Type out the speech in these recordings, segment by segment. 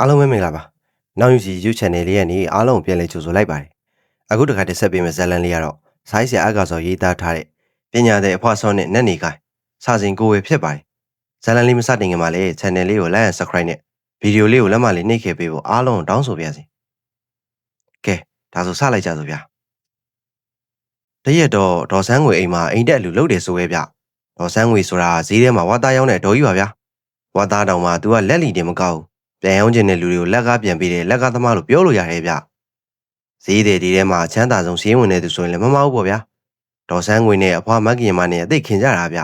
အားလုံးပဲမင်္ဂလာပါနောက်ယူစီ YouTube channel လေးကနေအားလုံးကိုပြန်လည်ကြိုဆိုလိုက်ပါတယ်အခုတစ်ခါတစ်ဆက်ပေးမယ့်ဇာတ်လမ်းလေးကတော့ဆိုင်းဆရာအကာစောရေးသားထားတဲ့ပညာတဲ့အဖွားစောနဲ့နတ်နေကိုင်းစာစဉ်ကိုယ်ဝယ်ဖြစ်ပါတယ်ဇာတ်လမ်းလေးမစတင်ခင်မှာလည်း channel လေးကို like and subscribe နဲ့ဗီဒီယိုလေးကိုလက်မလေးနှိပ်ခဲ့ပေးဖို့အားလုံးကိုတောင်းဆိုပါရစေကဲဒါဆိုစလိုက်ကြစို့ဗျာတရက်တော့ဒေါ်ဆန်းငွေအိမ်မှာအိမ်တက်အလူလုပ်တယ်ဆိုရဲဗျဒေါ်ဆန်းငွေဆိုတာဈေးထဲမှာဝါသားရောင်းတဲ့ဒေါ်ကြီးပါဗျာဝါသားတောင်မှ तू ကလက်လီတင်မကောက်ဘူး ပြန်ရောင်းခြင်းတဲ့လူတွေကိုလက်ကားပြန်ပေးတယ်လက်ကားသမားလို့ပြောလို့ရတယ်ဗျဈေးတယ်ဒီထဲမှာချမ်းသာဆုံးဈေးဝင်တဲ့သူဆိုရင်လည်းမမဟုတ်ပေါ့ဗျာဒေါ်ဆန်းငွေနဲ့အဖွားမက်ကင်မနဲ့အသိခင်ကြတာဗျ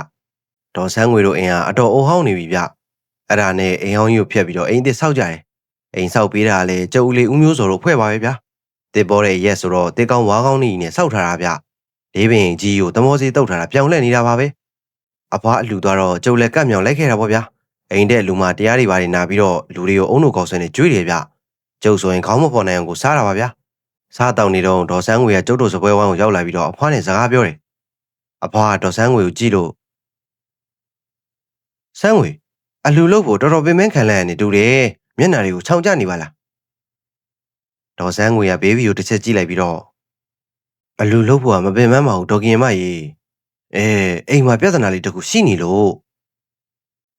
ဒေါ်ဆန်းငွေတို့အိမ်ဟာအတော်အိုဟောင်းနေပြီဗျအဲ့ဒါနဲ့အိမ်ဟောင်းကြီးကိုဖျက်ပြီးတော့အိမ်သစ်ဆောက်ကြတယ်အိမ်ဆောက်ပေးတာလည်းကျုပ်ဦးလေးဦးမျိုးစောတို့ဖွဲ့ပါပဲဗျာတစ်ပေါ်တဲ့ရက်ဆိုတော့တစ်ကောင်းဝါးကောင်းနေနဲ့ဆောက်ထားတာဗျလေးပင်ကြီးကိုသမောစီတုတ်ထားတာပြောင်းလဲနေတာပါပဲအဖွားအလူသွားတော့ကျုပ်လည်းကတ်မြောင်လိုက်ခဲ့တာပေါ့ဗျာ အိမ်တဲ့လူမတရားတွေဘာတွေနာပြီးတော့လူတွေကိုအုံတို့ကောက်ဆွဲနေကြွေးတယ်ဗျကျုပ်ဆိုရင်ခေါင်းမပေါ်နိုင်အောင်ကိုစားတာပါဗျစားတောင်နေတော့ဒေါ်ဆန်းငွေကကျုပ်တို့စပွဲဝိုင်းကိုရောက်လာပြီးတော့အဖွားနဲ့စကားပြောတယ်အဖွားကဒေါ်ဆန်းငွေကိုကြည့်လို့ဆန်းငွေအလူလို့ဖို့တော်တော်ပင်ပန်းခံလိုက်ရနေတူတယ်မျက်နှာတွေကိုခြောင်ကျနေပါလားဒေါ်ဆန်းငွေကဘေးဘီကိုတစ်ချက်ကြည့်လိုက်ပြီးတော့အလူလို့ဖို့ကမပင်ပန်းပါဘူးဒေါ်ကင်မကြီးအဲအိမ်မှာပြဿနာလေးတစ်ခုရှိနေလို့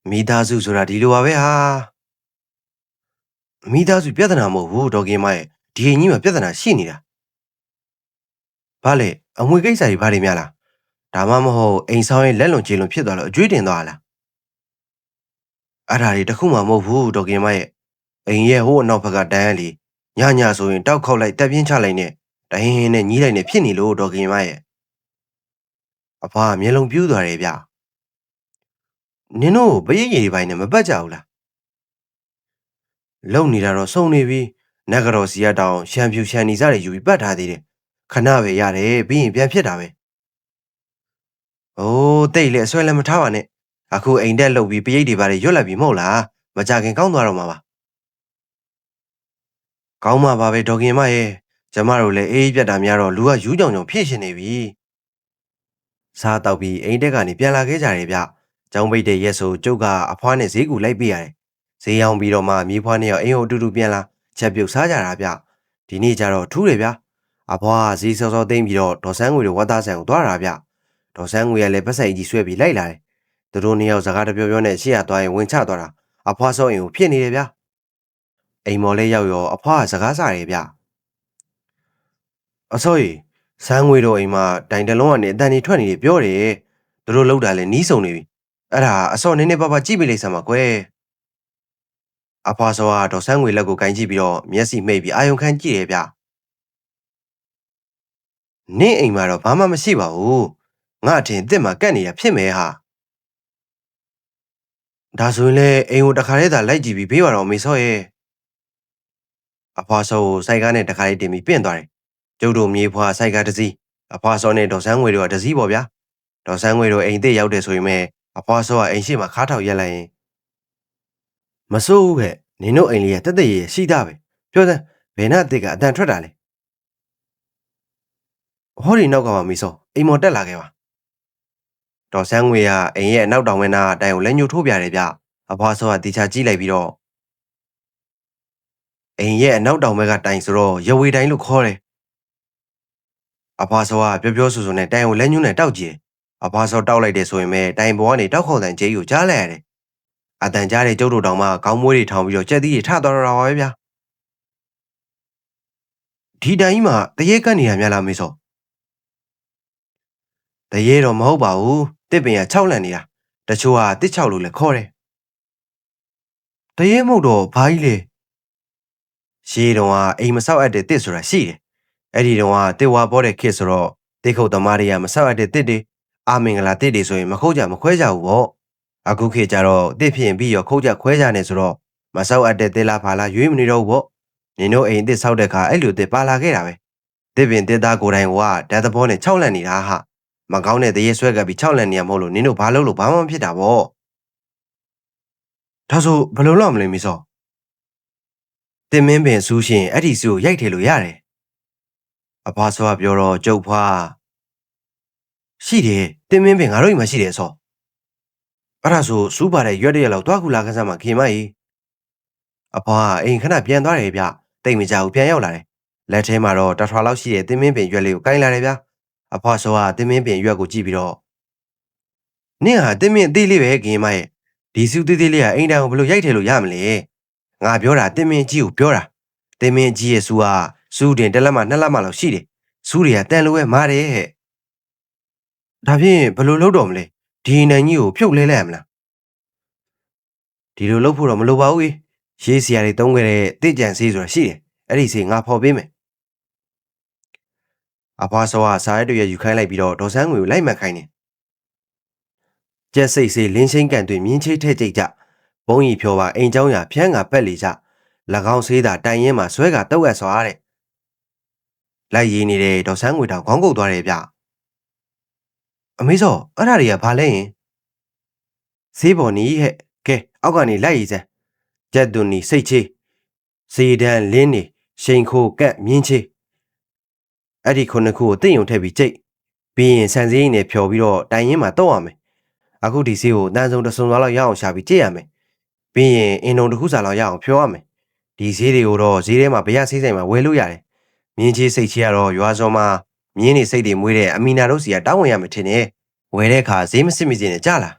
မိသားစုဆိုတာဒီလိုပါပဲဟာမိသားစုပြဿနာမဟုတ်ဘူးဒေါ်ကင်မရဲ့ဒီအိမ်ကြီးမှာပြဿနာရှိနေတာဘာလဲအမွေကိစ္စကြီးဘာတွေများလားဒါမှမဟုတ်အိမ်ဆောင်ရဲ့လက်လွန်ခြေလွန်ဖြစ်သွားလို့အကျွေးတင်သွားလားအဲ့ဒါတွေတခုမှမဟုတ်ဘူးဒေါ်ကင်မရဲ့အိမ်ရဲ့ဟိုးအနောက်ဘက်ကတန်းရလီညညဆိုရင်တောက်ခေါက်လိုက်တက်ပြင်းချလိုက်နဲ့တဟင်းဟင်းနဲ့ညီးလိုက်နဲ့ဖြစ်နေလို့ဒေါ်ကင်မရဲ့အဖွားမျက်လုံးပြူးသွားတယ်ဗျ နင်တို့ဘရိတ်ရည်ပိုင်းနဲ့မပတ်ကြဘူးလားလုံနေတာတော့စုံနေပြီနဂရောစီရတောင်ရှမ်းဖြူရှမ်းနီစားတွေယူပြီးပတ်ထားသေးတယ်ခဏပဲရတယ်ပြီးရင်ပြန်ဖြစ်တာပဲအိုးတိတ်လေအဆွဲလည်းမထားပါနဲ့အခုအိမ်တက်လုတ်ပြီးပရိတ်တွေပါတွေရွတ်လိုက်ပြီမဟုတ်လားမကြခင်ကောင်းသွားတော့မှာပါကောင်းမှာပါပဲဒေါခင်မရဲ့ကျမတို့လည်းအေးအေးပြတ်တာများတော့လူကယူးကြောင်ကြောင်ဖြစ်ရှင်နေပြီစားတော့ပြီးအိမ်တက်ကနေပြန်လာခဲ့ကြတယ်ဗျ ကျောင်းပိတ်တဲ့ရက်ဆိုကျုပ်ကအဖွားနဲ့ဈေးကူလိုက်ပေးရတယ်ဈေးရောက်ပြီးတော့မှမြေဖွားနှစ်ယောက်အိမ်ကိုအတူတူပြန်လာချက်ပြုတ်စားကြတာဗျဒီနေ့ကျတော့ထူးတယ်ဗျအဖွားကဈေးစောစောသိမ့်ပြီးတော့ဒေါ်ဆန်းငွေတို့ဝတ်သားဆန်ကိုသွားတာဗျဒေါ်ဆန်းငွေကလည်းပတ်ဆိုင်ကြီးဆွဲပြီးလိုက်လာတယ်သူတို့နှစ်ယောက်စကားတပြောပြောနဲ့ရှေ့ရသွားရင်ဝင်ချသွားတာအဖွားစောအိမ်ကိုဖြစ်နေတယ်ဗျအိမ်မော်လေးရောက်ရောအဖွားကစကားစားတယ်ဗျအစိုးရဆန်းငွေတို့အိမ်မှာတိုင်တလုံးကနေအတန်ကြီးထွက်နေတယ်ပြောတယ်သူတို့လောက်တာလဲနီးစုံနေပြီ အဲ့ဒါအစောနည်းနည်းပါးပါးကြည့်ပြလိုက်စမ်းပါကွယ်အဖွားစောကဒေါ်ဆန်းငွေလက်ကိုကင်ကြည့်ပြီးတော့မျက်စိမှိတ်ပြီးအာယုံခံကြည့်တယ်ဗျ။နင့်အိမ်မှာတော့ဘာမှမရှိပါဘူး။ငါအထင်တစ်မှာကတ်နေတာဖြစ်မယ်ဟာ။ဒါဆိုရင်လေအိမ်ကိုတခါလေးသာလိုက်ကြည့်ပြီးဘေးပါတော့မေစောရဲ့။အဖွားစောကိုစိုက်ကားနဲ့တခါလေးတင်ပြီးပြင့်သွားတယ်။ကျုပ်တို့မြေဖွားစိုက်ကားတစ်စီးအဖွားစောနဲ့ဒေါ်ဆန်းငွေတို့ကတစ်စီးပေါ့ဗျာ။ဒေါ်ဆန်းငွေတို့အိမ်သေးရောက်တယ်ဆိုရင်ပဲ အဖွားစောကအိမ်ရှိမှခါထောက်ရက်လိုက်ရင်မစိုးဘူးခဲ့နင်တို့အိမ်လေးကတက်တက်ရရရှိတာပဲပြောစမ်းဘယ်နှအစ်စ်ကအတန်ထွက်တာလဲဟောဒီနောက်ကမှမီစောအိမ်မော်တက်လာခဲ့ပါဒေါ်ဆန်းငွေကအိမ်ရဲ့အနောက်တောင်ဝင်းနာအတိုင်ကိုလက်ညှိုးထိုးပြတယ်ဗျအဖွားစောကတေချာကြည့်လိုက်ပြီးတော့အိမ်ရဲ့အနောက်တောင်ဘက်ကတိုင်ဆိုတော့ရဝေတိုင်လို့ခေါ်တယ်အဖွားစောကပြောပြောဆိုဆိုနဲ့တိုင်ကိုလက်ညှိုးနဲ့တောက်ကြည့် အဖွားစောတောက်လိုက်တယ်ဆိုရင်ပဲတိုင်ပေါ်ကနေတောက်ခေါ်တဲ့ကြေးကိုကြားလိုက်ရတယ်အတန်ကြားတဲ့ကျုပ်တို့တောင်မှခေါင်းမွေးတွေထောင်ပြီးတော့ကြက်သီးတွေထသွားတော့တာပါပဲဗျာဒီတိုင်ကြီးမှာတရေကတ်နေရများလားမေစောတရေတော့မဟုတ်ပါဘူးတစ်ပင်က6လန့်နေတာတချို့ကတစ်6လို့လည်းခေါ်တယ်တရေမဟုတ်တော့ဘာကြီးလဲရှေးတုန်းကအိမ်မဆောက်အပ်တဲ့တစ်ဆိုတာရှိတယ်အဲ့ဒီတုန်းကတစ်ဝါပေါ်တဲ့ခစ်ဆိုတော့တစ်ခုတ်သမားတွေကမဆောက်အပ်တဲ့တစ်တွေ အာမင်္ဂလာတစ်တွေဆိုရင်မခုတ်ကြမခွဲကြဘူးပေါ့အခုခေတ်ကျတော့တစ်ဖြစ်ရင်ပြီးရောခုတ်ကြခွဲကြနေဆိုတော့မဆောက်အပ်တဲ့တစ်လားဖာလားရွေးမနေတော့ဘူးပေါ့နင်တို့အိမ်တစ်ဆောက်တဲ့ခါအဲ့လိုတစ်ပါလာခဲ့တာပဲတစ်ပင်တစ်သားကိုယ်တိုင်ကဓာတ်သဘောနဲ့6လန့်နေတာဟာမကောင်းတဲ့တရေဆွဲကပ်ပြီး6လန့်နေရမဟုတ်လို့နင်တို့ဘာလုပ်လို့ဘာမှမဖြစ်တာပေါ့ဒါဆိုဘယ်လိုလုပ်မလဲမင်းစောတင်မင်းပင်စူးရှင်အဲ့ဒီစူးကိုရိုက်ထည့်လို့ရတယ်အဖွားစောကပြောတော့ကျုပ်ဖွား ရှိတယ်တင်မင်းပင်ငါတို့အိမ်မှာရှိတယ်ဆောအဲ့ဒါဆိုစူးပါတဲ့ရွက်တရက်လောက်တွားခုလာခန်းစားမှာခင်မကြီးအဖွားကအိမ်ခဏပြန်သွားတယ်ဗျတိတ်မကြဘူးပြန်ရောက်လာတယ်လက်ထဲမှာတော့တထွာလောက်ရှိတဲ့တင်းမင်းပင်ရွက်လေးကိုကိုင်းလာတယ်ဗျအဖွားစောကတင်းမင်းပင်ရွက်ကိုကြည့်ပြီးတော့နင့်ဟာတင်းမင်းအသေးလေးပဲခင်မရဲ့ဒီစုသေးသေးလေးကအိမ်တန်ကိုဘယ်လိုရိုက်ထည့်လို့ရမလဲငါပြောတာတင်းမင်းကြီးကိုပြောတာတင်းမင်းကြီးရဲ့စုကစုတင်တစ်လက်မှနှစ်လက်မှလောက်ရှိတယ်စုတွေကတန်လို့ပဲမာတယ်ဟဲ့ ဒါဖြင့်ဘယ်လိုလုပ်တော့မလဲဒီနိုင်ကြီးကိုဖြုတ်လဲလိုက်ရမလားဒီလိုလုပ်ဖို့တော့မလိုပါဘူးကြီးရေးစရာတွေတုံးခဲ့တဲ့တိကြံဆေးဆိုတာရှိတယ်အဲ့ဒီဆေးငါဖော်ပေးမယ်အဖွားစောကစားရက်တွေယူခိုင်းလိုက်ပြီးတော့ဒေါ်ဆန်းငွေကိုလိုက်မှတ်ခိုင်းတယ်ကျက်စိတ်ဆေးလင်းချင်းကန်တွင်မြင်းချိတ်ထဲ့ကြိတ်ကြဘုံကြီးဖြောပါအိမ်เจ้าညာဖျန်းကပက်လေကြ၎င်းဆေးသာတိုင်ရင်မှာဆွဲကတုတ်အပ်စွာတဲ့လိုက်ရည်နေတဲ့ဒေါ်ဆန်းငွေတောင်ခေါင်းကုတ်သွားတယ်ဗျ အမေစောအဲ့ဒါတွေကဘာလဲရင်ဆေးပေါ်နီးဟဲ့ကဲအောက်ကနေလိုက်ရည်စမ်းကြက်သွန်နီစိတ်ချေးစေဒန်လင်းနေရှိန်ခိုကက်မြင်းချေးအဲ့ဒီခုနှစ်ခုကိုတိတ်ယုံထည့်ပြီးကြိတ်ပြီးရင်ဆန်စည်းရည်နဲ့ဖြော်ပြီးတော့တိုင်ရင်မှာတော့ရမယ်အခုဒီဆေးကိုတန်းစုံတစ်စုံသွားလောက်ရအောင်ရှာပြီးကြည့်ရမယ်ပြီးရင်အင်တုံတစ်ခုစာလောက်ရအောင်ဖြော်ရမယ်ဒီဆေးတွေကိုတော့ဈေးထဲမှာဗျာဆေးဆိုင်မှာဝယ်လို့ရတယ်မြင်းချေးစိတ်ချေးကတော့ရွာစောမှာ မြင်းနေစိတ်တွေမွေးတဲ့အမီနာတို့စီကတောင်းဝင်ရမယ်ထင်တယ်ဝယ်တဲ့အခါဈေးမစစ်မစင်းနဲ့ကြလာ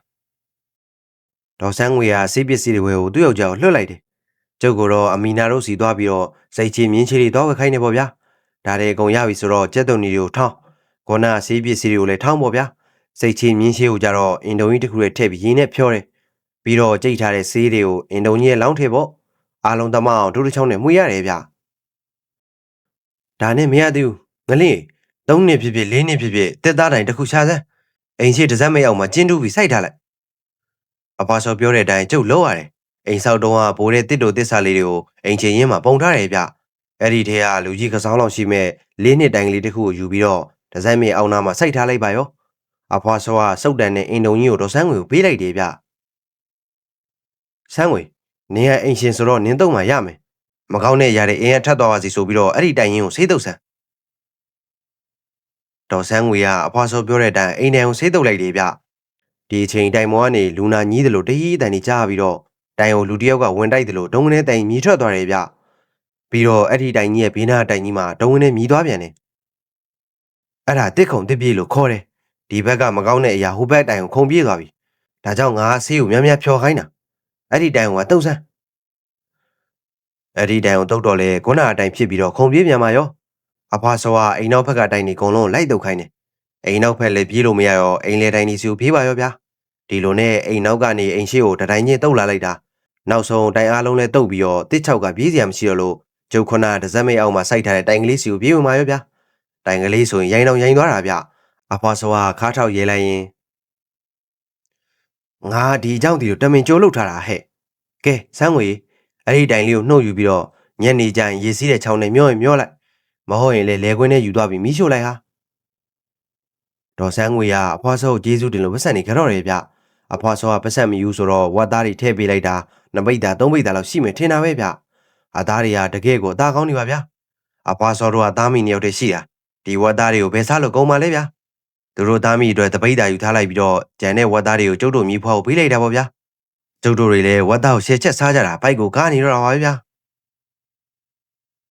ဒေါ်ဆန်းငွေကဆေးပစ္စည်းတွေဝယ်ကိုသူ့ယောက်ျားကိုလွှတ်လိုက်တယ်ကျုပ်ကတော့အမီနာတို့စီသွားပြီးတော့စိတ်ချေးမြင်းချေးတွေတော့ဝယ်ခိုင်းနေပေါ့ဗျာဒါတွေအကုန်ရပြီဆိုတော့ကြက်တုံကြီးတွေကိုထောင်းခေါနာဆေးပစ္စည်းတွေကိုလည်းထောင်းပေါ့ဗျာစိတ်ချေးမြင်းချေးကိုကြတော့အင်ဒုံကြီးတစ်ခုရဲ့ထည့်ပြီးရင်းနဲ့ဖြောတယ်ပြီးတော့ကြိတ်ထားတဲ့ဆေးတွေကိုအင်ဒုံကြီးရဲ့လောင်းထည့်ပေါ့အားလုံးတမအောင်ဒုတစ်ချောင်းနဲ့မှုရတယ်ဗျဒါနဲ့မရသေးဘူးငလင်း သုံးနှစ်ဖြစ်ဖြစ်လေးနှစ်ဖြစ်ဖြစ်တက်သားတိုင်တစ်ခုရှာစမ်းအိမ်ရှိတစ်စက်မရောက်မှကျင်းတူပြီးစိုက်ထားလိုက်အပါစောပြောတဲ့အတိုင်းကျုပ်လောက်ရတယ်အိမ်ဆောက်တုံးကဘိုးတဲ့တစ်တိုတစ်ဆာလေးတွေကိုအိမ်ချင်းရင်းမှာပုံထားတယ်ဗျအဲ့ဒီထဲကလူကြီးကစားလောက်ရှိမဲ့လေးနှစ်တိုင်ကလေးတစ်ခုကိုယူပြီးတော့ဒီဇိုင်းမြေအောင်နာမှာစိုက်ထားလိုက်ပါရောအဖွားစောကစုတ်တန်နဲ့အင်တုံကြီးကိုတော့ဆန်းငွေကိုပေးလိုက်တယ်ဗျဆန်းငွေနင်ကအိမ်ရှင်ဆိုတော့နင်တော့မှရမယ်မကောင်းတဲ့ຢာတွေအင်းရထပ်သွားပါစီဆိုပြီးတော့အဲ့ဒီတိုင်ရင်ကိုဆေးတုပ်ဆန်း ဒေါ်ဆန်းငွေကအဖွားစောပြောတဲ့အတိုင်းအိမ်တိုင်ကိုဆေးတုပ်လိုက်တယ်ဗျဒီအချိန်တိုင်မောကနေလူနာညီးတယ်လို့တဟီးတန်ကြီးကြားပြီးတော့တိုင်ကိုလူတစ်ယောက်ကဝင်တိုက်တယ်လို့ဒုံကနေတိုင်မြည်ထွက်သွားတယ်ဗျပြီးတော့အဲ့ဒီတိုင်ကြီးရဲ့ဘေးနားတိုင်ကြီးမှာဒုံကနေမြည်သွားပြန်တယ်အဲ့ဒါတစ်ခုံတစ်ပြေးလို့ခေါ်တယ်ဒီဘက်ကမကောင်းတဲ့အရာဟိုဘက်တိုင်ကိုခုံပြေးသွားပြီဒါကြောင့်ငါဆေးကိုများများဖြော်ခိုင်းတာအဲ့ဒီတိုင်ကတုတ်ဆန်းအဲ့ဒီတိုင်ကိုတုတ်တော့လေခုနအတိုင်ဖြစ်ပြီးတော့ခုံပြေးပြန်มาရော အဖွားစောကအိမ်နောက်ဘက်ကတိုင်နေအကုန်လုံးလိုက်တုတ်ခိုင်းတယ်အိမ်နောက်ဘက်လည်းပြေးလို့မရရောအိမ်လေတိုင်နေစီကိုပြေးပါရောဗျာဒီလိုနဲ့အိမ်နောက်ကနေအိမ်ရှိကိုတတိုင်ချင်းတုတ်လာလိုက်တာနောက်ဆုံးတိုင်အားလုံးလဲတုတ်ပြီးတော့တစ်ချောက်ကပြေးစရာမရှိတော့လို့ကျုပ်ခုနဒဇက်မိတ်အောက်မှာစိုက်ထားတဲ့တိုင်ကလေးစီကိုပြေးဝင်มาရောဗျာတိုင်ကလေးဆိုရင်ရိုင်းတော့ရိုင်းသွားတာဗျအဖွားစောကခါထောက်ရဲလိုက်ရင်ငါဒီအကြောင့်ဒီလိုတမင်ကြိုးလုထားတာဟဲ့ကဲစမ်းငွေအဲ့ဒီတိုင်လေးကိုနှုတ်ယူပြီးတော့ညနေကျရင်ရေစီးတဲ့ချောင်းနဲ့မျောရင်မျောလိုက် မဟုတ်ရင်လေလဲခွင်းနဲ့ယူသွားပြီးမီးရှို့လိုက်ဟာဒေါ်ဆန်းငွေကအဖွားစောကိုကျေးဇူးတင်လို့ပတ်စံနေကြတော့တယ်ဗျအဖွားစောကပတ်စံမယူဆိုတော့ဝတ်သားတွေထည့်ပေးလိုက်တာနှစ်ပိတ်တာသုံးပိတ်တာလောက်ရှိမယ်ထင်တာပဲဗျအသားတွေကတကယ်ကိုအသားကောင်းနေပါဗျအဖွားစောတို့ကသားမီနှစ်ယောက်တည်းရှိတာဒီဝတ်သားတွေကိုဘယ်စားလို့ကုန်ပါလဲဗျသူတို့သားမီအတွက်တပိတ်တာယူထားလိုက်ပြီးတော့ဂျန်တဲ့ဝတ်သားတွေကိုကျုပ်တို့မြီးဖွားကိုပေးလိုက်တာပေါ့ဗျကျုပ်တို့တွေလည်းဝတ်သားကိုရှယ်ချက်စားကြတာဘိုက်ကိုကားနေတော့တာပါဗျ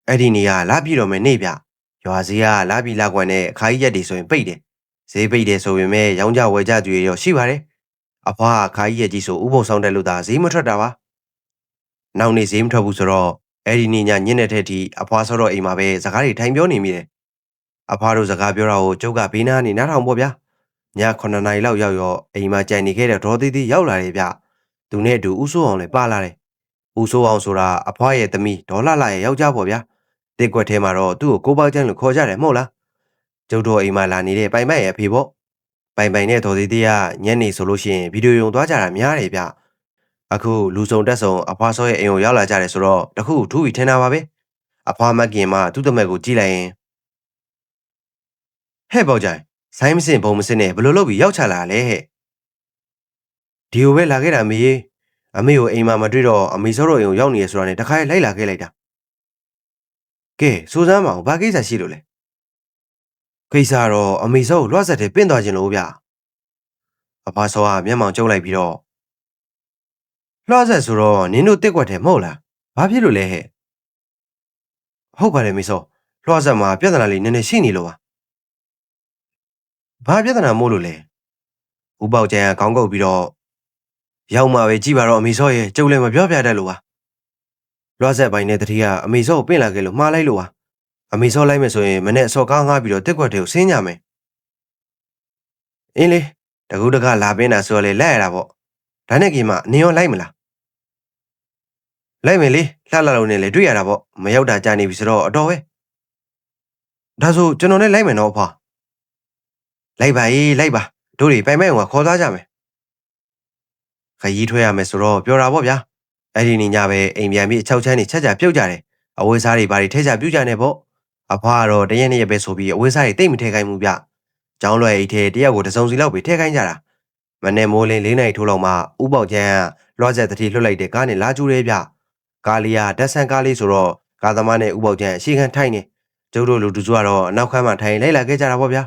အဲ့ဒီနေရာလာပြီတော့မယ်နေဗျရွာစည်းကလာပြီလာကွန်နဲ့အခါကြီးရက်တွေဆိုရင်ပိတ်တယ်ဈေးပိတ်တယ်ဆိုပေမဲ့ရောင်းကြဝယ်ကြသူတွေရောရှိပါတယ်အဖွားအခါကြီးရက်ကြီးဆိုဥပုံဆောင်တဲ့လို့သာဈေးမထွက်တာပါနောက်နေ့ဈေးမထွက်ဘူးဆိုတော့အဲ့ဒီနေ့ညညနေတဲ့အထိအဖွားဆောတော့အိမ်မှာပဲစကားတွေထိုင်ပြောနေမိတယ်အဖွားတို့စကားပြောတာကိုကျုပ်ကဘေးနားနေနားထောင်ပေါ့ဗျာည9နာရီလောက်ရောက်ရောအိမ်မှာကြံနေခဲ့တဲ့ဒေါ်သေးသေးရောက်လာတယ်ဗျသူနဲ့အတူဦးစိုးအောင်လည်းပါလာတယ်ဦးစိုးအောင်ဆိုတာအဖွားရဲ့သမီးဒေါ်လာလာရဲ့ယောက်ျားပေါ့ဗျာ တစ်ကွက်ထဲမှာတော့သူ့ကိုကိုပေါက်ကျန်းလို့ခေါ်ကြတယ်မဟုတ်လားကျုပ်တို့အိမ်မှာလာနေတဲ့ပိုင်ပိုင်ရဲ့အဖေပေါ့ပိုင်ပိုင်နဲ့ဒေါ်သေးသေးကညနေဆိုလို့ရှိရင်ဗီဒီယိုရုံသွားကြတာများတယ်ဗျအခုလူစုံတက်ဆုံအဖွားစောရဲ့အိမ်ကိုရောက်လာကြတယ်ဆိုတော့တခုထူးပြီးထင်တာပါပဲအဖွားမကင်မှသူ့တမက်ကိုကြည့်လိုက်ရင်ဟဲ့ပေါ့ကြိုင်ဆိုင်းမစင်ဘုံမစင်နဲ့ဘလို့လုပ်ပြီးရောက်ချလာလဲဟဲ့ဒီကိုပဲလာခဲ့တာအမေကြီးအမေကိုအိမ်မှာမတွေ့တော့အမေစောတော့အိမ်ကိုရောက်နေရဆိုတာနဲ့တခါလိုက်လာခဲ့လိုက်တာ ကဲစူးစမ်းမအောင်ဘာကိစ္စရှိလို့လဲကိစ္စတော့အမေစောကိုလွှတ်ဆက်တဲ့ပင့်သွားခြင်းလို့ဗျအဖာစောကမျက်မှောင်ကျုပ်လိုက်ပြီးတော့လွှတ်ဆက်ဆိုတော့နင်းတို့တက်ကွက်တယ်မဟုတ်လားဘာဖြစ်လို့လဲဟဲ့ဟုတ်ပါတယ်မေစောလွှာဆက်မှာပြဿနာလေးနည်းနည်းရှိနေလို့ပါဘာပြဿနာမို့လို့လဲဦးပေါကျန်ကခေါင်းကုပ်ပြီးတော့ရောက်မှပဲကြည်ပါတော့အမေစောရဲ့ကျုပ်လည်းမပြောပြတတ်လို့ပါ လွှာဆက်ပိုင်းနဲ့တတိယအမေစောကိုပင့်လာခဲ့လို့မှားလိုက်လို့ပါအမေစောလိုက်မယ်ဆိုရင်မနဲ့အစောကားငှားပြီးတော့တက်ခွက်တွေကိုဆင်းကြမယ်အင်းလေတကူတကလာပင်းတာဆိုတော့လေလက်ရတာပေါ့ဒါနဲ့ကြီးမှနေရောလိုက်မလားလိုက်မယ်လေလှလှလုံးနဲ့လေတွေ့ရတာပေါ့မရောက်တာကြာနေပြီဆိုတော့အတော်ပဲဒါဆိုကျွန်တော်နဲ့လိုက်မယ်နော်အဖွာလိုက်ပါရေးလိုက်ပါတို့တွေပိုင်ပိုင်ကခေါ်သားကြမယ်ခရီးထွက်ရမယ်ဆိုတော့ပြောတာပေါ့ဗျာ အဲ့ဒီနေ့ညပဲအိမ်ပြန်ပြီးအချောက်ချမ်းနေချက်ချပြုတ်ကြတယ်အဝေးစားတွေဘာတွေထဲချပြုတ်ကြနေပေါ့အဖွာကတော့တရက်နေ့ရက်ပဲဆိုပြီးအဝေးစားတွေတိတ်မထဲခိုင်းဘူးဗျကျောင်းလွယ်အိတ်ထဲတရက်ကိုတစ်စုံစီလောက်ပဲထဲခိုင်းကြတာမနေ့မိုးလင်း၄နိုင်ထိုးလောက်မှဥပေါက်ချမ်းကလွှတ်ဆက်တတိလွတ်လိုက်တဲ့ကားနဲ့လာကျူးတယ်ဗျကားလေးကတက်ဆန်ကားလေးဆိုတော့ကားသမားနဲ့ဥပေါက်ကျန်အရှိခံထိုင်နေကျုပ်တို့လူတူစုကတော့အနောက်ခန်းမှာထိုင်လိုက်လာခဲ့ကြတာပေါ့ဗျာ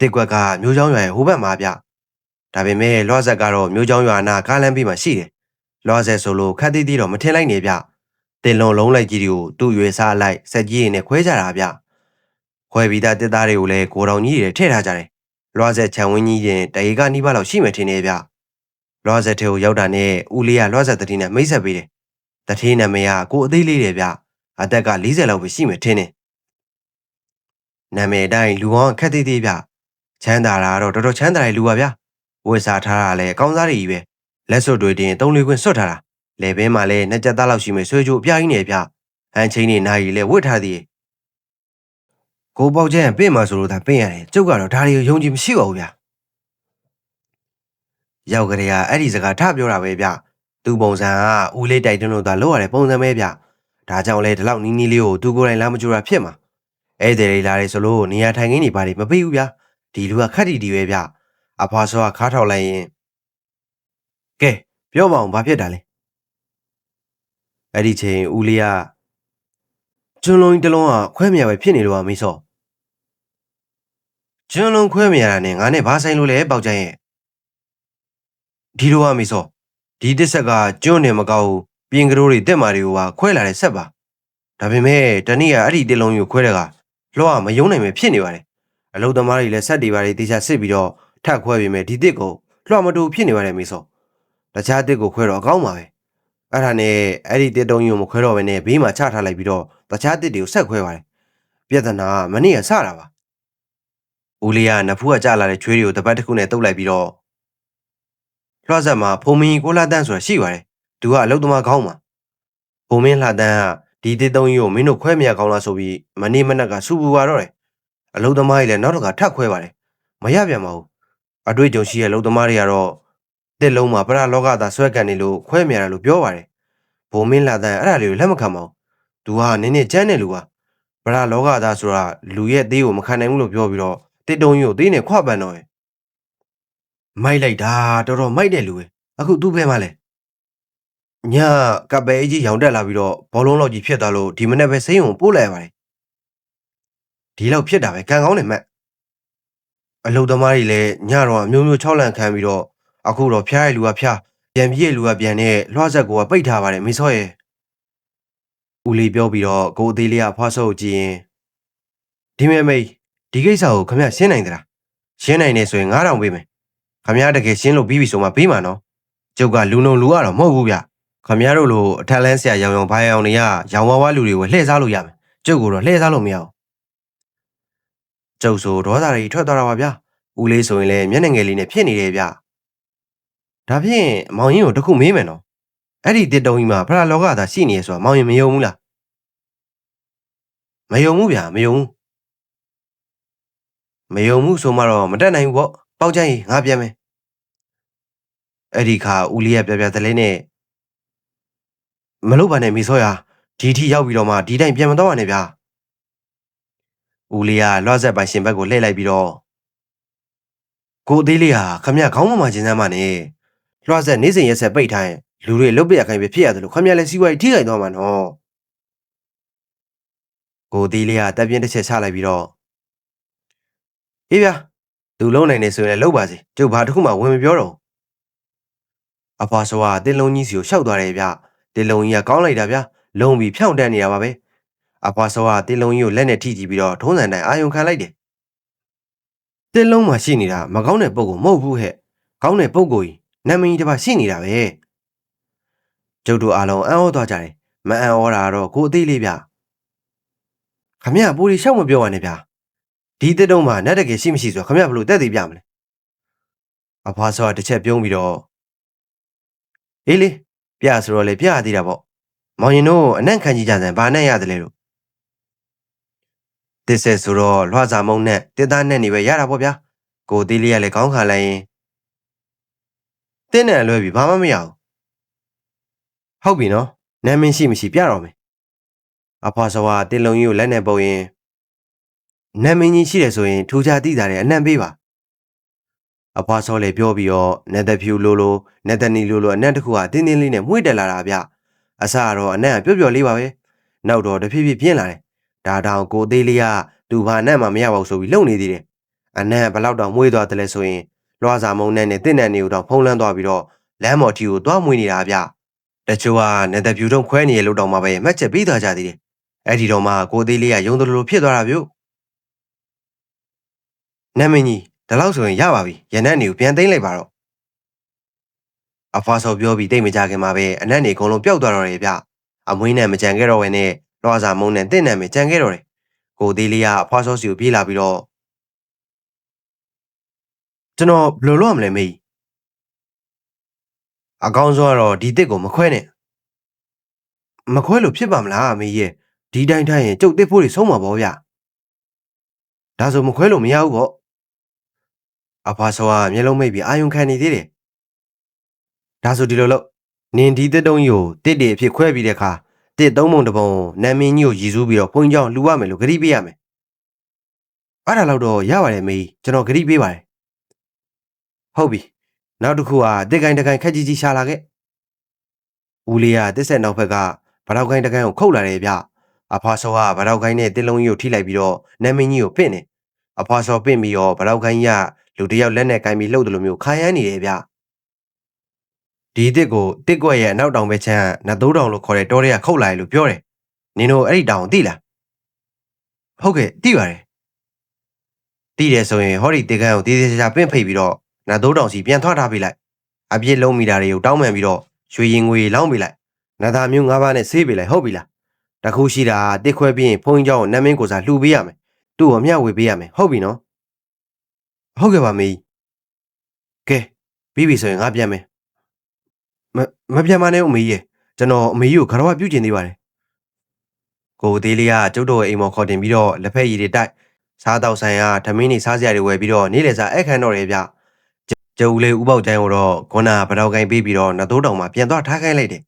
တစ်ကွက်ကမျိုးချောင်းရွာရဲ့ဟိုဘက်မှာဗျ ဒါပေမဲ့လွှတ်ဆက်ကတော့မျိုးချောင်းရွာနာကားလမ်းပြီးမှရှိတယ်လွှတ်ဆက်ဆိုလို့ခက်သေးသေးတော့မထင်လိုက်နေဗျတင်လွန်လုံးလိုက်ကြီးတွေကိုသူ့ရွေစားလိုက်စက်ကြီးတွေနဲ့ခွဲကြတာဗျခွဲပြီးသားတစ်သားတွေကိုလည်းကိုတော်ကြီးတွေထည့်ထားကြတယ်လွှတ်ဆက်ခြံဝင်းကြီးရင်တရေကနီးပါးလောက်ရှိမှထင်နေဗျလွှတ်ဆက်ထဲကိုရောက်တာနဲ့ဦးလေးကလွှတ်ဆက်တတိနဲ့မိတ်ဆက်ပေးတယ်။တတိနာမည်ကကိုအသေးလေးတယ်ဗျ။အသက်က40လောက်ပဲရှိမှထင်းတယ်။နာမည်တိုင်းလူအောင်ခက်သေးသေးဗျ။ချမ်းသာတာကတော့တော်တော်ချမ်းသာတဲ့လူပါဗျာ။ ဝယ်စားထားတာလည်းအကောင်းစားတွေကြီးပဲ။လက်စွပ်တွေတင်သုံးလေးခွင်းစွတ်ထားတာ။လေဘင်းမှာလည်းနှစ်ကြက်သားလောက်ရှိမှဆွေးကြိုးအပြားကြီးနေဗျ။ဟန်ချင်းနေနိုင်ရီလည်းဝတ်ထားသေးတယ်။ကိုပေါက်ကျန်ပြင်မှာဆိုလို့ဒါပြင်ရတယ်။ကျုပ်ကတော့ဒါတွေကိုယုံကြည်မရှိပါဘူးဗျာ။ရောက်ကြရအဲ့ဒီစကားထပြောတာပဲဗျသူပုံစံကဦးလေးတိုက်တွန်းလို့သာလောက်ရတဲ့ပုံစံပဲဗျဒါကြောင့်လဲဒီလောက်နီးနီးလေးကိုသူကိုယ်တိုင်လာမကြိုတာဖြစ်မှာအဲ့ဒီလေလာလေဆိုလို့နေရာထိုင်ခင်းနေပါလိမပေးဘူးဗျဒီလူကခက်တီတီပဲဗျ အဖွာစောကခါထောက်လိုက်ရင်ကဲပြောပါအောင်ဘာဖြစ်တာလဲအဲ့ဒီချိန်ဦးလေးကကျွန်းလုံးကြီးတစ်လုံးကခွဲမြရပဲဖြစ်နေလို့ပါမိစောကျွန်းလုံးခွဲမြရတာနဲ့ငါနဲ့ဘာဆိုင်လို့လဲပေါက်ကျန်ရဲ့ဒီလိုကမေစောဒီတစ်ဆက်ကကျွန်းနေမကောက်ဘူးပြင်ကလေးတွေတက်မာတွေကိုပါခွဲလာတဲ့ဆက်ပါဒါပေမဲ့တနည်းကအဲ့ဒီတစ်လုံးကိုခွဲတဲ့ကလောကမယုံနိုင်ပဲဖြစ်နေပါတယ်အလုသမားတွေလည်းဆက်တွေပါတွေတေချာစစ်ပြီးတော့ ထပ်ခွဲပြီးမယ်ဒီတစ်ကိုလွှမတူဖြစ်နေပါတယ်မေစောတခြားတစ်ကိုခွဲတော့အကောင်းပါပဲအဲ့ဒါနဲ့အဲ့ဒီတစ်တုံးကြီးကိုမခွဲတော့ဘဲနဲ့ဘေးမှာချထားလိုက်ပြီးတော့တခြားတစ်တွေကိုဆက်ခွဲပါတယ်ပြဿနာကမနေ့ကစတာပါဦးလေးကနဖူးကကြလာတဲ့ချွေးတွေကိုတပတ်တစ်ခုနဲ့တုပ်လိုက်ပြီးတော့လွှတ်ဆက်မှာဖုံမင်းကိုလာတန်းဆိုတာရှိပါတယ်။သူကအလုတ်သမားကောင်းပါ။ဖုံမင်းလှတန်းကဒီတစ်သုံးကြီးကိုမင်းတို့ခွဲမရကောင်းလားဆိုပြီးမနေ့မနက်ကစူပူပါတော့တယ်။အလုတ်သမားကြီးလည်းနောက်တစ်ခါထပ်ခွဲပါတယ်။မရပြန်ပါဘူး။ အတွေ့အကြုံရှိတဲ့အလုတ်သမားတွေကတော့တစ်လုံးမှာပရလောကသာဆွဲကန်နေလို့ခွဲမရတာလို့ပြောပါတယ်။ဖုံမင်းလှတန်းအဲ့ဒါလေးကိုလက်မခံပါဘူး။သူကနင်းနေကြမ်းတဲ့လူပါ။ပရလောကသာဆိုတာလူရဲ့သေးကိုမခံနိုင်ဘူးလို့ပြောပြီးတော့တစ်တုံးကြီးကိုသေးနဲ့ခွပန်တော့တယ်မိုက်လိုက်တာတော်တော်မိုက်တဲ့လူပဲအခုသူ့ဘဲမှာလဲညကပ်ပဲအကြီးရောင်တက်လာပြီးတော့ဘောလုံးလောက်ကြီးဖြစ်သွားလို့ဒီမနေ့ပဲစိမ့်ုံပို့လိုက်ရပါတယ်ဒီလောက်ဖြစ်တာပဲကံကောင်းတယ်မက် အလုသမားတွေလည်းညတော့အမျိုးမျိုး၆လန့်ခံပြီးတော့အခုတော့ဖျားရလူကဖျားပြန်ပြည့်လူကပြန်နဲ့လွှတ်ဆက်ကိုကပိတ်ထားပါတယ်မေစောရဲ့ဦးလေးပြောပြီးတော့ကိုအသေးလေးကဖွားဆုပ်ကြည့်ရင်ဒီမဲမိတ်ဒီကိစ္စကိုခမရှင်းနိုင်သလားရှင်းနိုင်နေဆိုရင်9000ပေးမယ်ခမရတကယ်ရှင်းလို့ပြီးပြီဆိုမှပြီးမှာနော်ကျုပ်ကလူနုံလူရတော့မဟုတ်ဘူးဗျခမရတို့လိုအထက်လန်းဆရာရောင်ရောင်ဘာရောင်တွေကရောင်ဝါးဝါလူတွေကိုလှည့်စားလို့ရမယ်ကျုပ်ကတော့လှည့်စားလို့မရအောင် ကျုပ်ဆိုဒေါသတွေထွက်သွားတာပါဗျဦးလေးဆိုရင်လည်းမျက်နှာငယ်လေးနဲ့ဖြစ်နေတယ်ဗျဒါဖြင့်မောင်ရင်ကိုတခုမေးမယ်နော်အဲ့ဒီတစ်တုံးကြီးမှာဖရာလောကသာရှိနေရဆိုတာမောင်ရင်မယုံဘူးလားမယုံဘူးဗျမယုံဘူးမယုံဘူးဆိုမှတော့မတက်နိုင်ဘူးပေါ့ပေါက်ချင်ငါပြန်မယ်အဲ့ဒီခါဦးလေးကပြပြသလဲနဲ့မလုပ်ပါနဲ့မိစောရဒီထိရောက်ပြီးတော့မှဒီတိုင်းပြန်မတော့ရနဲ့ဗျာ ဦးလေးကလွှတ်ဆက်ပိုင်ရှင်ဘက်ကိုလှည့်လိုက်ပြီးတော့ကိုအသေးလေးဟာခမရခေါင်းမမချင်းစမ်းမနဲ့လွှတ်ဆက်နေစဉ်ရက်ဆက်ပိတ်ထိုင်းလူတွေလုတ်ပြရခိုင်းပဲဖြစ်ရတယ်လို့ခမရလည်းစီးပွားရေးထိခိုက်သွားမှာနော်ကိုအသေးလေးကတက်ပြင်းတစ်ချက်ချလိုက်ပြီးတော့အေးဗျာသူလုံးနိုင်နေဆိုရင်လည်းလုတ်ပါစေကျုပ်ဘာတစ်ခုမှဝင်မပြောတော့အဖွာစောကတင်လုံးကြီးစီကိုရှောက်သွားတယ်ဗျတင်လုံးကြီးကကောင်းလိုက်တာဗျလုံပြီးဖြောင့်တန်းနေတာပါပဲ အဖွာစောကတင်လုံးကြီးကိုလက်နဲ့ထိကြည့်ပြီးတော့ထုံးစံတိုင်းအာယုံခံလိုက်တယ်တင်လုံးမှာရှိနေတာမကောင်းတဲ့ပုံကိုမဟုတ်ဘူးဟဲ့ကောင်းတဲ့ပုံကိုကြီးနာမည်ကြီးတစ်ပါးရှိနေတာပဲကျုပ်တို့အားလုံးအံ့ဩသွားကြတယ်မအံ့ဩတာကတော့ကိုအသေးလေးဗျခမရပူရီရှောက်မပြောရနဲ့ဗျဒီတက်တုံးမှာနတ်တကယ်ရှိမရှိဆိုတော့ခမရဘလို့တက်သေးပြမလဲအဖွာစောကတစ်ချက်ပြုံးပြီးတော့အေးလေပြဆိုတော့လေပြရသေးတာပေါ့မောင်ရင်တို့အနံ့ခံကြည့်ကြစမ်းဘာနဲ့ရတယ်လဲလို့ တစ်ဆက်ဆိုတော့လွှစာမုံနဲ့တစ်သားနဲ့နေပဲရတာပေါ့ဗျာကိုသေးလေးကလည်းခေါင်းခါလိုက်ရင်တင်းနဲ့လွဲပြီးဘာမှမရဘူးဟုတ်ပြီနော်နာမည်ရှိမရှိပြတော့မယ်အဖွာစောကတင်းလုံးကြီးကိုလက်နဲ့ပုတ်ရင်နာမည်ကြီးရှိတယ်ဆိုရင်ထူခြားသိတာတဲ့အနံ့ပေးပါအဖွာစောလည်းပြောပြီးတော့နေသက်ဖြူလိုလိုနေသက်နီလိုလိုအနံ့တစ်ခုကတင်းတင်းလေးနဲ့မှု့တက်လာတာဗျအစကတော့အနံ့ကပျော့ပျော့လေးပါပဲနောက်တော့တဖြည်းဖြည်းပြင်းလာတယ် ဒါတောင်ကိုသေးလေးကသူဘာနဲ့မှမရပါဘူးဆိုပြီးလုံနေသေးတယ်အနံ့ဘလောက်တောင်မွေးသွားတယ်လဲဆိုရင်လွှာစာမုံနဲ့နဲ့တင့်တဲ့နေကိုတောင်ဖုံးလန်းသွားပြီးတော့လမ်းမော်ထီကိုသွားမွေးနေတာဗျတချို့ကနေသက်ဖြူတုံးခွဲနေရလို့တောင်မှပဲမှတ်ချက်ပေးသွားကြသေးတယ်အဲ့ဒီတော့မှကိုသေးလေးကယုံတယ်လို့ဖြစ်သွားတာဗျနာမည်ကြီးဒါလောက်ဆိုရင်ရပါပြီရနက်နေကိုပြန်သိမ့်လိုက်ပါတော့အဖွာစောပြောပြီးတိတ်မကြခင်မှာပဲအနက်နေအကုန်လုံးပျောက်သွားတော့တယ်ဗျအမွေးနဲ့မကြံခဲ့တော့ဘဲနဲ့ လွှာစာမုံနဲ့တင့်နဲ့မကြံခဲ့တော့တယ်ကိုသေးလေးကအဖွာစောစီကိုပြေးလာပြီးတော့ကျွန်တော်ဘယ်လိုလုပ်ရမလဲမေးအကောင်းဆုံးကတော့ဒီတစ်ကိုမခွဲနဲ့မခွဲလို့ဖြစ်ပါမလားမေးရဲ့ဒီတိုင်းတိုင်းရင်ကျုပ်တစ်ဖို့တွေဆုံးမှာပေါ့ဗျဒါဆိုမခွဲလို့မရဘူးပေါ့အဖွာစောကမျက်လုံးမိတ်ပြီးအာယုံခံနေသေးတယ်ဒါဆိုဒီလိုလို့နင်ဒီတစ်တုံးကြီးကိုတစ်တွေအဖြစ်ခွဲပြီးတဲ့အခါ တစ်သုံးပုံတစ်ပုံနာမည်ကြီးကိုရည်စူးပြီးတော့ဘုန်းကြီးကြောင့်လှူရမယ်လို့ဂရိပေးရမယ်အဲ့ဒါတော့တော့ရပါတယ်မေးကျွန်တော်ဂရိပေးပါတယ်ဟုတ်ပြီနောက်တစ်ခုကတစ်ကိုင်းတစ်ကိုင်းခက်ကြီးကြီးရှာလာခဲ့ဦးလေးကတစ်ဆက်နောက်ဘက်ကဗရောက်ကိုင်းတစ်ကိုင်းကိုခုတ်လာတယ်ဗျအဖွာစောကဗရောက်ကိုင်းနဲ့တစ်လုံးကြီးကိုထိလိုက်ပြီးတော့နာမည်ကြီးကိုပင့်နေအဖွာစောပင့်ပြီးတော့ဗရောက်ကိုင်းကြီးကလူတစ်ယောက်လက်နဲ့ကိုင်းပြီးလှုပ်တယ်လို့မျိုးခါရမ်းနေတယ်ဗျ ဒီတစ်ကိုတစ်ကွက်ရဲ့အနောက်တောင်ဘက်ချမ်းနတ်သိုးတောင်လို့ခေါ်တဲ့တောထဲကခုတ်လာတယ်လို့ပြောတယ်နင်တို့အဲ့ဒီတောင်ကိုသိလားဟုတ်ကဲ့သိပါတယ်သိတယ်ဆိုရင်ဟောဒီတစ်ကန်းကိုတေးသေးချာချာပင့်ဖိတ်ပြီးတော့နတ်သိုးတောင်စီပြန်ထွက်ထားပေးလိုက်အပြစ်လုံးမိတာတွေကိုတောင်းပန်ပြီးတော့ရွှေရင်ငွေလောင်းပေးလိုက်နတ်သားမျိုး၅ပါးနဲ့ဆေးပေးလိုက်ဟုတ်ပြီလားတခုရှိတာတစ်ခွဲပြီးရင်ဘုန်းကြီးเจ้าကိုနတ်မင်းကိုစားလှူပေးရမယ်သူ့ကိုမျှဝေပေးရမယ်ဟုတ်ပြီနော်ဟုတ်ကဲ့ပါမေကြီးကဲပြီးပြီဆိုရင်ငါပြန်မယ် မမပြန်မနဲ့ဦးမေကြီးရဲ့ကျွန်တော်အမေကြီးကိုခရဝပြုတ်ကျင်သေးပါတယ်ကိုသေးလေးကကျုပ်တို့ရဲ့အိမ်မော်ခေါ်တင်ပြီးတော့လက်ဖက်ရည်တွေတိုက်စားတော့ဆိုင်ကဓမင်းနေစားစရာတွေဝယ်ပြီးတော့နေ့လည်စာအဲ့ခံတော့တယ်ဗျကျုပ်လေးဥပေါက်ကျိုင်းကိုတော့ခုနဗတော်ကိုင်းပေးပြီးတော့နတ်သိုးတောင်မှာပြန်သွားထားခိုင်းလိုက်တယ်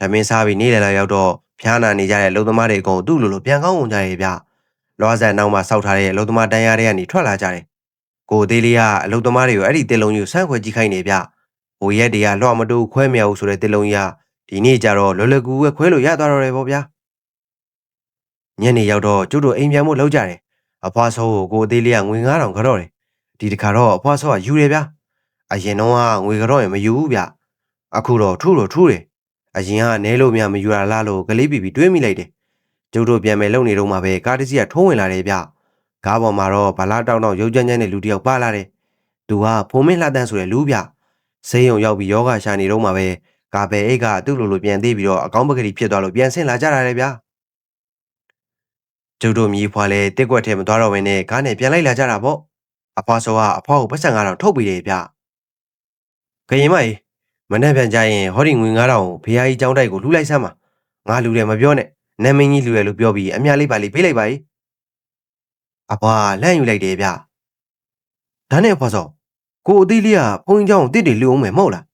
ဓမင်းစားပြီးနေ့လည်လာရောက်တော့ဖျားနာနေကြတဲ့လုံသမားတွေအကုန်သူ့လိုလိုပြန်ကောင်းဝင်ကြတယ်ဗျလွားဆန်နောက်မှာစောက်ထားတဲ့လုံသမားတန်ရတဲ့ကနေထွက်လာကြတယ်ကိုသေးလေးကအလုံသမားတွေကိုအဲ့ဒီတင်လုံးကြီးကိုဆန်းခွဲကြည့်ခိုင်းနေဗျ ဟိုရက်တွေကလွှတ်မတူခွဲမြောက်ဆိုတဲ့တင်လုံးကြီးကဒီနေ့ကျတော့လွယ်လွယ်ကူကူပဲခွဲလို့ရသွားတော့တယ်ပေါ့ဗျာညနေရောက်တော့ကျုပ်တို့အိမ်ပြန်ဖို့လောက်ကြတယ်အဖွားဆောကိုကိုသေးလေးကငွေ9000ခတော့တယ်ဒီတခါတော့အဖွားဆောကယူတယ်ဗျာအရင်တော့ကငွေကတော့ရင်မယူဘူးဗျအခုတော့ထူတော့ထူတယ်အရင်ကနဲလို့မြမယူရလားလို့ကလေးပီပီတွေးမိလိုက်တယ်ကျုပ်တို့ပြန်မယ်လုံနေတော့မှပဲကားတစ်စီးကထုံးဝင်လာတယ်ဗျကားပေါ်မှာတော့ဗလာတောင်းတောင်းရုပ်ကြမ်းကြမ်းနဲ့လူတစ်ယောက်ပါလာတယ်သူကဖုံမင်းလှတန်းဆိုတဲ့လူဗျ ဆေးရုံရောက်ပြီးယောဂရှာနေတော့မှပဲကာပဲအိတ်ကသူ့လိုလိုပြန်သေးပြီးတော့အကောင်းပကတိဖြစ်သွားလို့ပြန်ဆင်းလာကြတာလေဗျာကျုပ်တို့မြေးဖွာလဲတက်ကွက်ထဲမသွားတော့ဘဲနဲ့ကားနဲ့ပြန်လိုက်လာကြတာပေါ့အဖွားစောကအဖွားကိုပတ်စံ9000ထုတ်ပြီးတယ်ဗျခရင်မကြီးမနေ့ပြန်ကြရင်ဟောဒီငွေ9000ကိုဖះကြီးကျောင်းတိုက်ကိုလှူလိုက်စမ်းပါငါလူတယ်မပြောနဲ့နာမင်းကြီးလူရလို့ပြောပြီးအများလေးပါလေးဖေးလိုက်ပါ ਈ အဖွားလန့်ယူလိုက်တယ်ဗျဒါနဲ့အဖွားစော ကိုအသီးလေးကဘုန်းကြီးเจ้าကိုတစ်တွေလှူအောင်မယ်မဟုတ်လား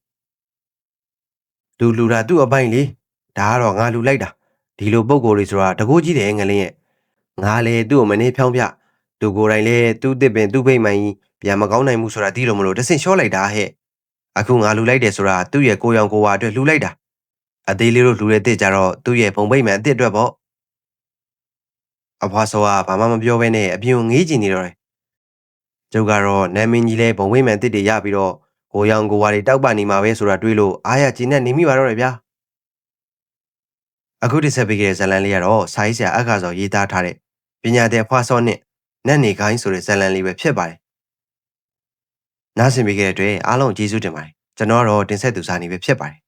လူလူတာသူ့အပိုင်လေဒါကတော့ငါလူလိုက်တာဒီလိုပုံကိုယ်တွေဆိုတာတကိုးကြီးတယ်ငလင်းရဲ့ငါလေသူ့ကိုမနေဖြောင်းပြသူကိုယ်တိုင်လေသူ့တစ်ပင်သူ့ဖိတ်မှန်ကြီးပြန်မကောင်းနိုင်ဘူးဆိုတာသိလို့မလို့တဆင့်လျှော့လိုက်တာဟဲ့အခုငါလူလိုက်တယ်ဆိုတာသူ့ရဲ့ကိုရောင်ကိုဝါအတွက်လှူလိုက်တာအသေးလေးတို့လှူတဲ့တစ်ကြတော့သူ့ရဲ့ပုံပိတ်မှန်အစ်အတွက်ပေါ့အဖွားစောကဘာမှမပြောဘဲနဲ့အပြင်ကိုငေးကြည့်နေတော့တယ် ကျုပ်ကတော့နာမင်းကြီးလဲဘုံဝိမှန်တစ်တွေရပြီးတော့ကိုရောင်ကိုဝါတွေတောက်ပနေမှာပဲဆိုတာတွေးလို့အားရကျဉ်နဲ့နေမိပါတော့တယ်ဗျာအခုတစ်ဆက်ပေးခဲ့တဲ့ဇာတ်လမ်းလေးကတော့စာရေးဆရာအက္ခါစောရေးသားထားတဲ့ပညာတဲ့ဖွားစောနဲ့နတ်နေခိုင်းဆိုတဲ့ဇာတ်လမ်းလေးပဲဖြစ်ပါတယ်နားဆင်ပေးခဲ့တဲ့အတွက်အားလုံးကျေးဇူးတင်ပါတယ်ကျွန်တော်ကတော့တင်ဆက်သူစာနေပဲဖြစ်ပါတယ်